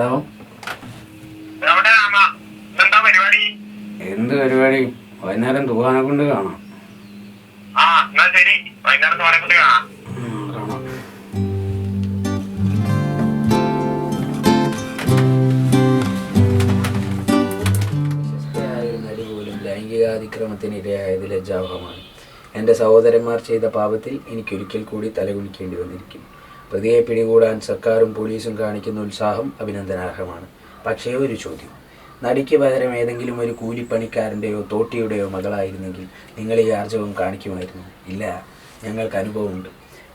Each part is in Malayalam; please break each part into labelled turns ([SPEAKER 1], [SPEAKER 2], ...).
[SPEAKER 1] ഹലോ
[SPEAKER 2] എന്താ പരിപാടി?
[SPEAKER 1] എന്ത് പരിപാടി? വൈകുന്നേരം തൂവാനെ കൊണ്ട് കാണാം. ലൈംഗികാതിക്രമത്തിന് ഇരയായത് ലജ്ജാവഹമാണ് എന്റെ സഹോദരന്മാർ ചെയ്ത പാപത്തിൽ എനിക്കൊരിക്കൽ കൂടി തലകുലിക്കേണ്ടി വന്നിരിക്കും. പ്രതിയെ പിടികൂടാൻ സർക്കാരും പോലീസും കാണിക്കുന്ന ഉത്സാഹം അഭിനന്ദനാർഹമാണ്. പക്ഷേ ഒരു ചോദ്യം. നടിക്ക് പകരം ഏതെങ്കിലും ഒരു കൂലിപ്പണിക്കാരന്റെയോ തോട്ടിയുടെയോ മകളായിരുന്നെങ്കിൽ നിങ്ങൾ ഈ ആർജവം കാണിക്കുമായിരുന്നു. ഇല്ല ഞങ്ങൾക്ക് അനുഭവമുണ്ട്.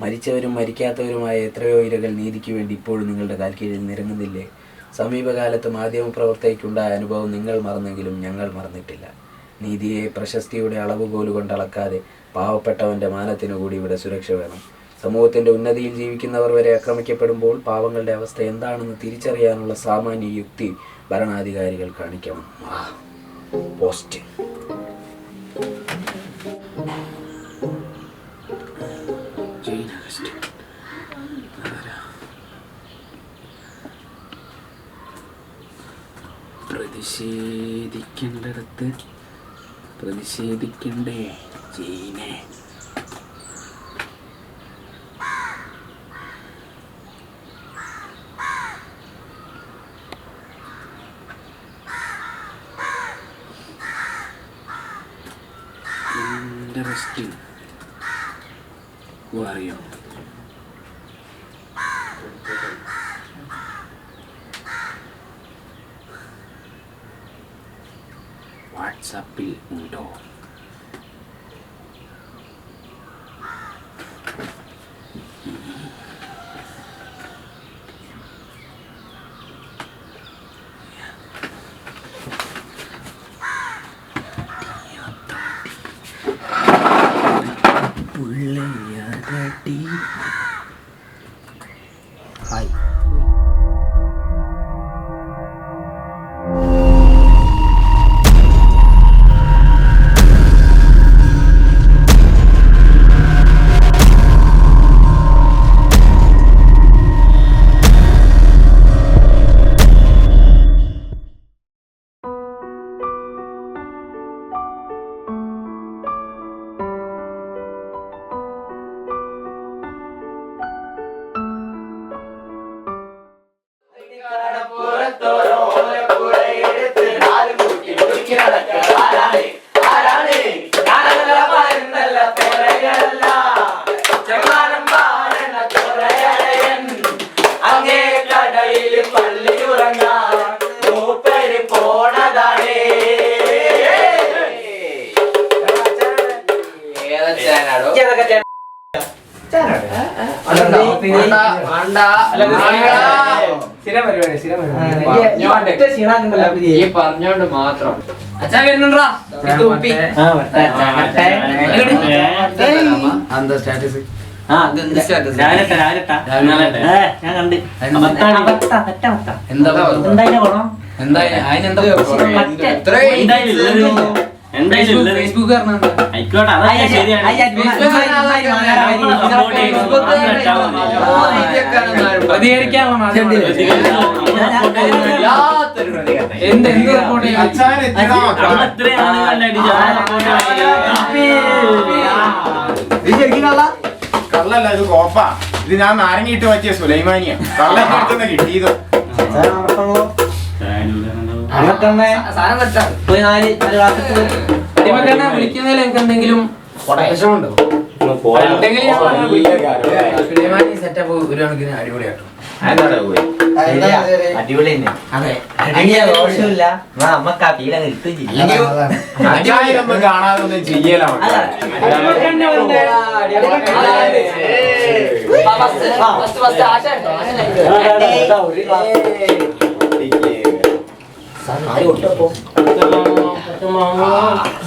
[SPEAKER 1] മരിച്ചവരും മരിക്കാത്തവരുമായ എത്രയോ ഇരകൾ നീതിക്ക് വേണ്ടി ഇപ്പോഴും നിങ്ങളുടെ കാൽക്കീഴിൽ നിരങ്ങുന്നില്ലേ? സമീപകാലത്ത് മാധ്യമപ്രവർത്തകയ്ക്കുണ്ടായ അനുഭവം നിങ്ങൾ മറന്നെങ്കിലും ഞങ്ങൾ മറന്നിട്ടില്ല. നീതിയെ പ്രശസ്തിയുടെ അളവുകോലുകൊണ്ട് അളക്കാതെ പാവപ്പെട്ടവന്റെ മാനത്തിനു കൂടി ഇവിടെ സുരക്ഷ വേണം. സമൂഹത്തിന്റെ ഉന്നതിയിൽ ജീവിക്കുന്നവർ വരെ ആക്രമിക്കപ്പെടുമ്പോൾ പാവങ്ങളുടെ അവസ്ഥ എന്താണെന്ന് തിരിച്ചറിയാനുള്ള സാമാന്യ യുക്തി ഭരണാധികാരികൾ കാണിക്കണം. പോസ്റ്റ്? പ്രതിഷേധിക്കേണ്ടടത്ത്. പ്രതിഷേധിക്കണ്ടേ? ജെയിനെ Acuario.
[SPEAKER 3] ഈ പറഞ്ഞോണ്ട് മാത്രം. അച്ഛാ വരുന്നുണ്ടാ? തുപ്പി
[SPEAKER 1] എന്താ സ്റ്റാറ്റസ്
[SPEAKER 4] ഞാൻ കണ്ട്.
[SPEAKER 3] എന്താ എന്താ അതിനെന്താ
[SPEAKER 5] കള്ളല്ല ഇത് കോപ്പാ. ഇത് ഞാൻ നാരങ്ങിട്ട് പറ്റിയ സുലൈമാനിയ. അടുത്തുനിന്ന് കിട്ടിയതോ.
[SPEAKER 3] വിളിക്കുന്നതിൽ എനിക്ക് എന്തെങ്കിലും വിഷമുണ്ടോ സെറ്റപ്പ് ഒരു കണക്കിന് അടിപൊളിയാട്ടോ.
[SPEAKER 4] അടിപൊളി തന്നെ.
[SPEAKER 3] അതെ.
[SPEAKER 4] ദോഷമില്ല നമ്മക്ക് ആ ഫീൽ അങ്ങ് കിട്ടുകയും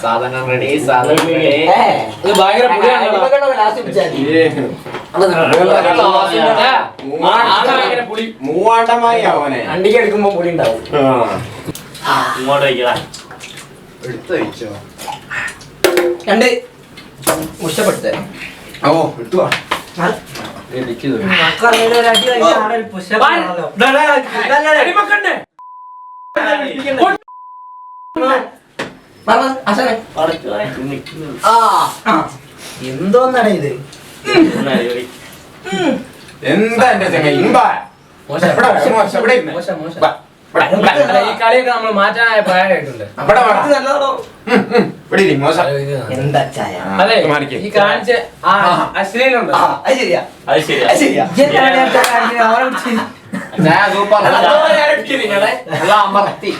[SPEAKER 4] സാധനം റെഡി
[SPEAKER 3] പുളി
[SPEAKER 5] മൂവാണ്ടമായി അവനെ
[SPEAKER 3] വണ്ടിക്ക് എടുക്കുമ്പോ പുളി ഉണ്ടാവും
[SPEAKER 4] ഇങ്ങോട്ട്
[SPEAKER 5] വെച്ചോ
[SPEAKER 3] രണ്ട് മുഷ്ടപ്പെടുത്തേ
[SPEAKER 5] ഓ എടുത്തു വാ
[SPEAKER 3] എനിക്ക്
[SPEAKER 4] എന്തോന്നടാ ഇത്?
[SPEAKER 5] എന്താ എന്റെ ചെങ്ങ ഇമ്പാ.
[SPEAKER 3] കളിയൊക്കെ നമ്മൾ മാറ്റാനായ പ്രായമായിട്ടുണ്ട് അതെ ഈ കാണിച്ച ആ അശ്ലീലുണ്ട്?
[SPEAKER 4] ആ, അത് ശരിയാ.
[SPEAKER 2] അത് ശരിയാ.
[SPEAKER 4] അത് ശരിയാ ഇജ്ജെന്താണ് നേരത്തെ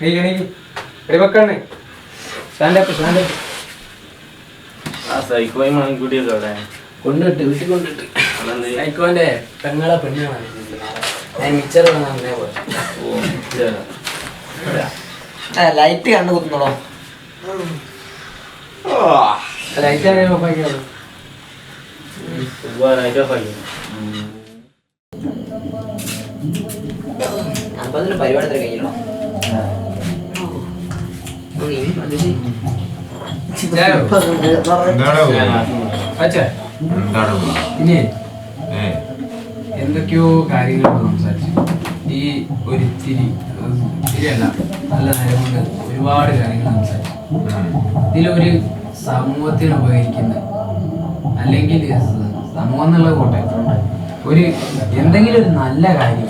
[SPEAKER 3] അടിമക്കണ്ണേ സ്റ്റാൻഡപ്പ് സ്റ്റാൻഡപ്പ്
[SPEAKER 2] ആ സൈക്കോ മാങ്ങിക്കൂട്ടിയൊക്കെ അവിടെ.
[SPEAKER 3] കൊണ്ടിട്ട് വീട്ടിൽ കൊണ്ടിട്ട്? സൈക്കോന്റെ പെങ്ങളെ പെണ്ണാണ് ഞാൻ മിച്ചർ വന്നേ പോലെ.
[SPEAKER 4] ലൈറ്റ് കണ്ടു കുത്തുന്നോളോ.
[SPEAKER 3] Light
[SPEAKER 2] ഒരുപാടായിട്ട് fine.
[SPEAKER 4] അപ്പൊ അതിന് പരിപാടി ഇത്ര
[SPEAKER 3] എന്തൊക്കെയോ കാര്യങ്ങൾ സംസാരിച്ചു ഈ ഒരു തിരി തിരിയല്ല നല്ല നേരം കൊണ്ട് ഒരുപാട് കാര്യങ്ങൾ സംസാരിച്ചു ഇതിലൊരു സമൂഹത്തിന് ഉപകരിക്കുന്ന അല്ലെങ്കിൽ സമൂഹം എന്നുള്ള കോട്ടെ ഒരു എന്തെങ്കിലും ഒരു നല്ല കാര്യം.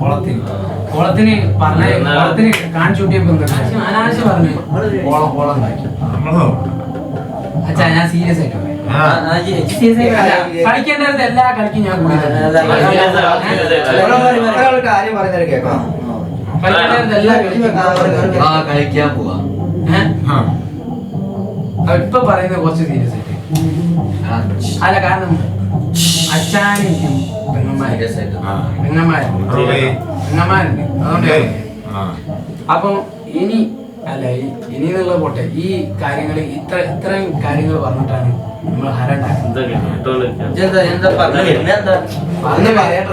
[SPEAKER 3] കുളത്തിന്. കുളത്തിന് പറഞ്ഞ കുളത്തിന് കാണിച്ചു കൂട്ടിയപ്പോ അനാശ പറഞ്ഞു. കുളം കുളം അച്ഛാ ഞാൻ സീരിയസ് ആയിട്ട് കളിക്കേണ്ടത് എല്ലാ കളിക്കും ഞാൻ
[SPEAKER 4] കളിക്കാൻ പോവാ.
[SPEAKER 3] ഇപ്പൊ പറയുന്നത് കുറച്ച് സീരിയസ് ആയിട്ട്. അല്ല കാരണം അച്ഛാനും പെങ്ങന്മാര്. പെങ്ങന്മാരുണ്ട് പെങ്ങന്മാരുണ്ട്. അതുകൊണ്ട് അപ്പൊ ഇനി അല്ല ഇനി എന്നുള്ള പോട്ടെ. ഈ കാര്യങ്ങൾ ഇത്ര ഇത്രയും കാര്യങ്ങൾ പറഞ്ഞിട്ടാണ് നമ്മൾ ഹര ഉണ്ടാക്കുന്നത്.
[SPEAKER 2] ഇതൊക്കെ കേട്ടോണ്ടിരിക്കാം.
[SPEAKER 4] എന്താ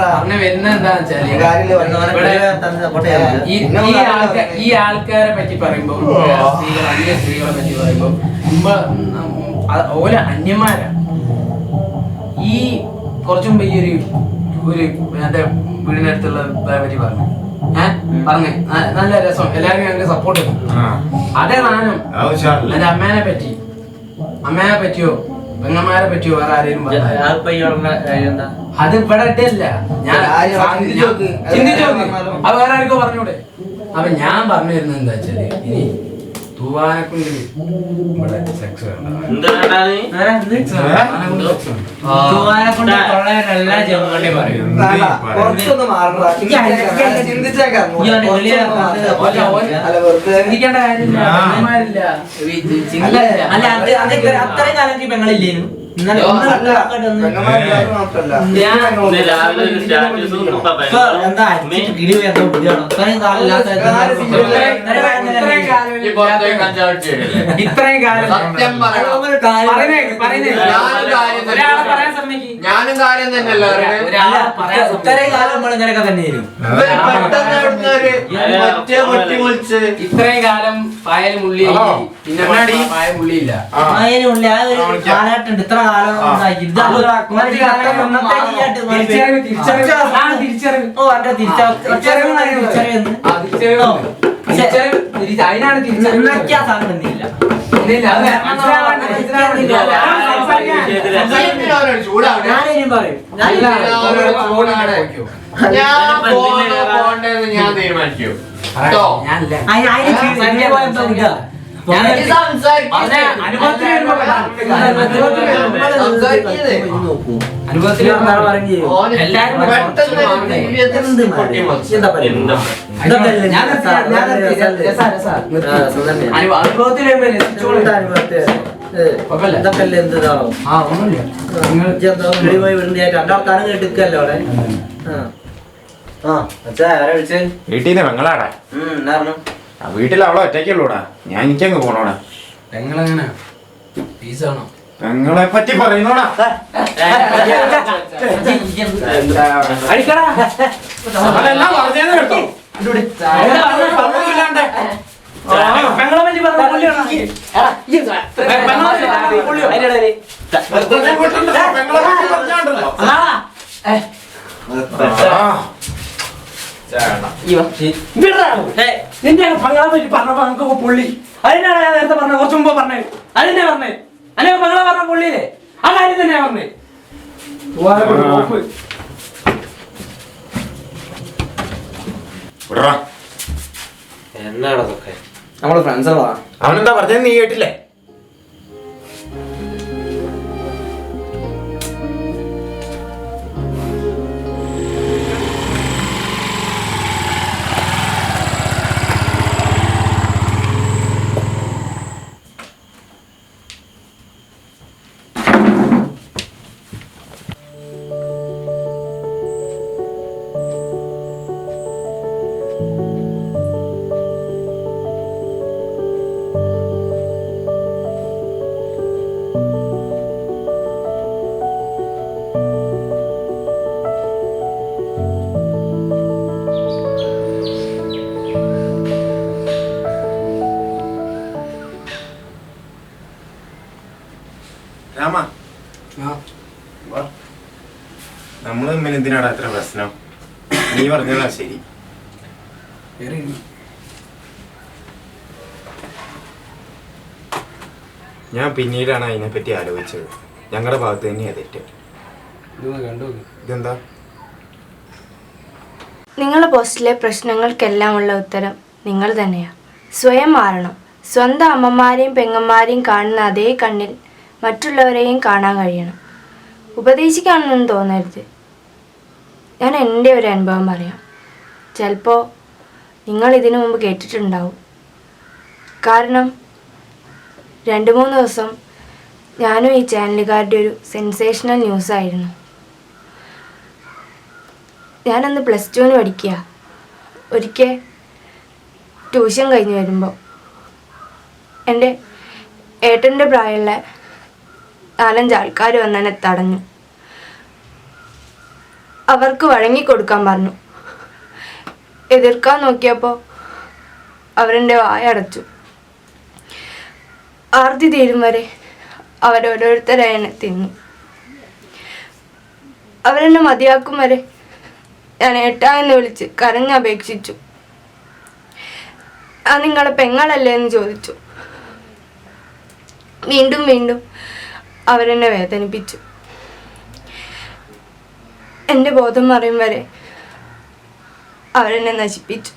[SPEAKER 4] പറഞ്ഞു
[SPEAKER 3] വരുന്ന എന്താ
[SPEAKER 4] വെച്ചാൽ.
[SPEAKER 3] ഈ ആൾക്കാരെ പറ്റി പറയുമ്പോ സ്ത്രീകൾ അന്യ സ്ത്രീകളെ പറ്റി പറയുമ്പോ ഓല അന്യന്മാരാ. ഈ കുറച്ചു മുമ്പ് ഈ ഒരു ഒരു എന്റെ വീടിനടുത്തുള്ള പറ്റി പറഞ്ഞു. ഏഹ് പറഞ്ഞു. നല്ല രസം. എല്ലാവരും ഞങ്ങൾക്ക് സപ്പോർട്ട് ചെയ്തു. അതേ നാനും എന്റെ അമ്മേനെ പറ്റി. അമ്മേനെ പറ്റിയോ? പെങ്ങന്മാരെ പറ്റിയോ? വേറെ ആരെയും അത് ഇവിടെ ഇട്ടല്ല ഞാൻ
[SPEAKER 4] ചിന്തിച്ചോക്ക്.
[SPEAKER 3] അത് വേറെ ആർക്കോ പറഞ്ഞൂടെ? അപ്പൊ ഞാൻ പറഞ്ഞു വരുന്നത് എന്താ വെച്ചാൽ ഇനി തൂവാനെ കൊണ്ട് ഇവിടെ സെക്സ് വേണ്ട
[SPEAKER 2] എന്ത് വേണ്ടാന്ന്?
[SPEAKER 3] സെക്സ് വേണ്ട. തൂവാനെ കൊണ്ട് sex വേണ്ട.
[SPEAKER 4] കൊണ്ട് കൊള്ളാനല്ല ജമ്മണ്ടി പറയും
[SPEAKER 6] കുറച്ചൊന്ന് മാറണ്ട ചിന്തിച്ചേക്കാം
[SPEAKER 3] ഓല- ഓല-
[SPEAKER 6] അല്ല വെറുതെ
[SPEAKER 3] ചിന്തിക്കേണ്ട കാര്യമില്ല
[SPEAKER 5] ആ.
[SPEAKER 3] പെങ്ങന്മാരില്ല ഈ ചി- ചിന്ത
[SPEAKER 4] അല്ല അത് അത് അത്രയും കാലം പെങ്ങളില്ലേനു എന്താ ഇത്രയും കാലം
[SPEAKER 5] സത്യം പറയണം.
[SPEAKER 3] പറയുന്നേ പറയുന്നേ
[SPEAKER 5] ഞാനൊരു കാര്യം തന്നെ
[SPEAKER 3] ഒരാളെ പറയാൻ സമ്മതിക്ക്.
[SPEAKER 5] ഞാനും കാര്യം തന്നെയല്ല.
[SPEAKER 3] ഒരാളെ പറയാൻ
[SPEAKER 4] ഇത്രയും കാലം നമ്മൾ ഇങ്ങനെയൊക്കെ തന്നെ ആയിരുന്നു
[SPEAKER 5] ഇവർ പെട്ടെന്ന് അവിടുന്ന് ഒരു മറ്റേ പൊട്ടി വിളിച്ച്
[SPEAKER 3] ഇത്രയും കാലം പായൽ മുള്ളി
[SPEAKER 5] ഹലോ.
[SPEAKER 3] പിന്നെ
[SPEAKER 5] എന്നാടി?
[SPEAKER 3] പായൽ മുള്ളിയില്ല
[SPEAKER 5] ആ.
[SPEAKER 4] അതിനുള്ള ആ ഒരു
[SPEAKER 5] ആ,
[SPEAKER 4] കാലഘട്ടം ഉണ്ട് ഇത്ര കാലം
[SPEAKER 5] ആ.
[SPEAKER 4] ഉണ്ടാക്കി. ഇത് അത് ഇന്നത്തെ കാലം ഇന്നത്തെ ഈ ആയിട്ട് മാറി.
[SPEAKER 3] തിരിച്ചറിവ് തിരിച്ചറിവ്. ആ, തിരിച്ചറിവ്.
[SPEAKER 4] ഓ തിരിച്ചറിവ്. തിരിച്ചറിവ് എന്നാണ് തിരിച്ചറിവ്
[SPEAKER 3] ആ, തിരിച്ചറിവ് ഉണ്ട്. അതിനാണ്
[SPEAKER 5] അവരോട് ചൂടാവണേ?
[SPEAKER 4] പറയും ഞാൻ
[SPEAKER 5] തീരുമാനിക്കൂ
[SPEAKER 3] പറഞ്ഞ അനുഭവത്തിൽ.
[SPEAKER 6] ഇതൊക്കെ എന്താണ്
[SPEAKER 3] ആ ഒന്നുമില്ല. നിങ്ങൾ
[SPEAKER 6] പോയി വിടുന്ന രണ്ടാൾക്കാരും അവിടെ? ആ. വിളിച്ചേ?
[SPEAKER 5] വീട്ടിൽ നിന്ന് പെങ്ങളാടാ
[SPEAKER 6] എന്നായിരുന്നു
[SPEAKER 5] ആ, വീട്ടിൽ അവളെ ഒറ്റയ്ക്കുള്ളൂടാ. ഞാൻ എനിക്കങ്ങ് പോണോടാ.
[SPEAKER 3] പെങ്ങളെങ്ങനെ? പീസാണോ
[SPEAKER 5] പെങ്ങളെ പറ്റി പറയുന്നോടാ
[SPEAKER 3] അടിക്കടാ.
[SPEAKER 5] അവനെല്ലാം പറഞ്ഞേന്ന് കേട്ടോ.
[SPEAKER 3] പെങ്ങളെ പറ്റി പറഞ്ഞ പുള്ളിയാണോ? പെങ്ങളെ പറഞ്ഞ നിന്റെ പങ്ങളെ പറ്റി പറഞ്ഞപ്പോ നമുക്ക് പുള്ളി. അതിനാണ് ഞാൻ നേരത്തെ പറഞ്ഞത് കുറച്ച് മുമ്പ് പറഞ്ഞത്. അതിനെ പറഞ്ഞത്? അല്ലെ പങ്ങളെ പറഞ്ഞ പുള്ളിയില്ലേ? ആ കാര്യം തന്നെ പറഞ്ഞത്.
[SPEAKER 6] എന്നാണ് അതൊക്കെ നമ്മൾ ഫ്രണ്ട്സ്
[SPEAKER 5] അവനെന്താ പറഞ്ഞത്? നീ കേട്ടില്ലേ? എന്തിനാടാ അത്ര പ്രശ്നം? നീ പറഞ്ഞതാ ശരി. ഞാൻ പിന്നീടാണ് അതിനെപ്പറ്റി ആലോചിച്ചത്. ഞങ്ങളുടെ ഭാഗത്ത് തന്നെയാ തെറ്റ്. ഇതെന്താ?
[SPEAKER 7] നിങ്ങളുടെ പോസ്റ്റിലെ പ്രശ്നങ്ങൾക്കെല്ലാമുള്ള ഉത്തരം നിങ്ങൾ തന്നെയാണ് സ്വയം മാറണം. സ്വന്തം അമ്മമാരെയും പെങ്ങന്മാരെയും കാണുന്ന അതേ കണ്ണിൽ മറ്റുള്ളവരെയും കാണാൻ കഴിയണം. ഉപദേശിക്കാണെന്നൊന്നും തോന്നരുത്. ഞാൻ എന്റെ ഒരു അനുഭവം പറയാം. ചിലപ്പോൾ നിങ്ങൾ ഇതിനു മുമ്പ് കേട്ടിട്ടുണ്ടാവും. കാരണം രണ്ട് മൂന്ന് ദിവസം ഞാനും ഈ ചാനലുകാരുടെ ഒരു സെൻസേഷണൽ ന്യൂസായിരുന്നു. ഞാനന്ന് പ്ലസ് ടുവിന് പഠിക്കുക ഒരിക്കൽ ട്യൂഷൻ കഴിഞ്ഞ് വരുമ്പോൾ എന്റെ ഏട്ടന്റെ പ്രായമുള്ള നാലഞ്ച് ആൾക്കാർ വന്ന് എന്നെ തടഞ്ഞു. അവർക്ക് വഴങ്ങിക്കൊടുക്കാൻ പറഞ്ഞു. എതിർക്കാൻ നോക്കിയപ്പോൾ വായ അടച്ചു. ആർത്തി തീരും വരെ അവരോരോരുത്തരായി തിന്നു. അവരെന്നെ മതിയാക്കും വരെ ഞാൻ ഏട്ടാ എന്ന് വിളിച്ച് കരഞ്ഞപേക്ഷിച്ചു ആ നിങ്ങളെ പെങ്ങളല്ലേ എന്ന് ചോദിച്ചു. വീണ്ടും വീണ്ടും അവരെന്നെ വേദനിപ്പിച്ചു. എന്റെ ബോധം മറിയും വരെ അവരെന്നെ നശിപ്പിച്ചു.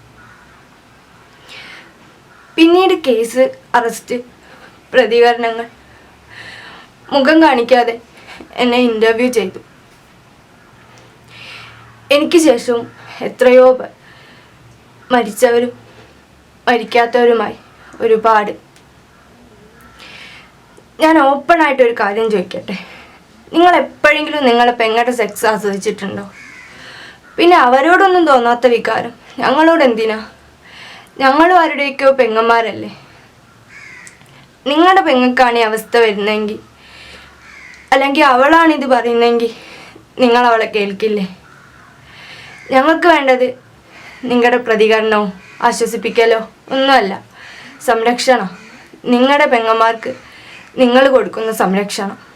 [SPEAKER 7] പിന്നീട് കേസ് അറസ്റ്റ് പ്രതികരണങ്ങൾ മുഖം കാണിക്കാതെ എന്നെ ഇന്റർവ്യൂ ചെയ്തു. എനിക്ക് ശേഷം എത്രയോ മരിച്ചവരും മരിക്കാത്തവരുമായി ഒരുപാട്. ഞാൻ ഓപ്പണായിട്ടൊരു കാര്യം ചോദിക്കട്ടെ? നിങ്ങൾ എപ്പോഴെങ്കിലും നിങ്ങളുടെ പെങ്ങളുടെ സെക്സ് ആസ്വദിച്ചിട്ടുണ്ടോ? പിന്നെ അവരോടൊന്നും തോന്നാത്ത വികാരം. ഞങ്ങളോട് എന്തിനാ? ഞങ്ങളും ആരുടെയൊക്കെയോ പെങ്ങന്മാരല്ലേ? നിങ്ങളുടെ പെങ്ങൾക്കാണ് ഈ അവസ്ഥ വരുന്നതെങ്കിൽ അല്ലെങ്കിൽ അവളാണ് ഇത് പറയുന്നതെങ്കിൽ നിങ്ങൾ അവളെ കേൾക്കില്ലേ? ഞങ്ങൾക്ക് വേണ്ടത് നിങ്ങളുടെ പ്രതികരണമോ ആശ്വസിപ്പിക്കലോ ഒന്നുമല്ല സംരക്ഷണം. നിങ്ങളുടെ പെങ്ങന്മാർക്ക് നിങ്ങൾ കൊടുക്കുന്ന സംരക്ഷണം.